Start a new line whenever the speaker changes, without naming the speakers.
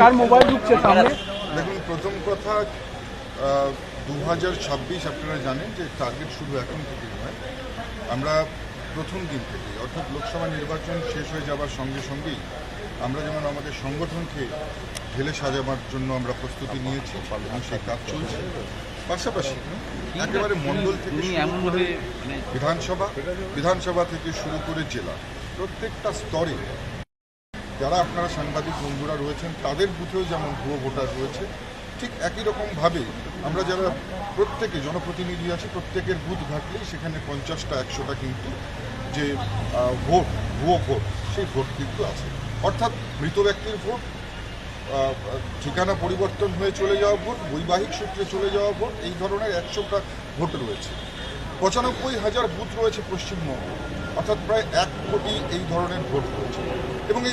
কার mobile ঢুকছে সামনে?
দেখুন প্রথম কথা দু হাজার ছাব্বিশ আপনারা জানেন যে টার্গেট শুধু এখন থেকে নয়। আমরা প্রথম দিন থেকে অর্থাৎ লোকসভা নির্বাচন শেষ হয়ে যাবার সঙ্গে সঙ্গেই আমরা যেমন আমাদের সংগঠনকে ঢেলে সাজাবার জন্য আমরা প্রস্তুতি নিয়েছি এবং সেই কাজ চলছে। পাশাপাশি একেবারে মণ্ডল থেকে শুরু বিধানসভা বিধানসভা থেকে শুরু করে জেলা প্রত্যেকটা স্তরে যারা আপনারা সাংবাদিক বন্ধুরা রয়েছেন, তাদের বুথেও যেমন ভুয়ো ভোটার রয়েছে, ঠিক একই রকমভাবে আমরা যারা প্রত্যেকে জনপ্রতিনিধি আছে, প্রত্যেকের বুথ ঘাটলেই সেখানে পঞ্চাশটা, একশোটা কিন্তু যে ভোট, ভুয়ো ভোট, সেই ভোট কিন্তু আছে। অর্থাৎ মৃত ব্যক্তির ভোট ঠিকানা পরিবর্তন হয়ে চলে যাওয়া ভোট, বৈবাহিক সূত্রে চলে যাওয়া ভোট, এই ধরনের একশোটা ভোট রয়েছে। পঁচানব্বই হাজার বুথ রয়েছে পশ্চিমবঙ্গে, অর্থাৎ প্রায় এক কোটি এই ধরনের ভোট রয়েছে। এবং এই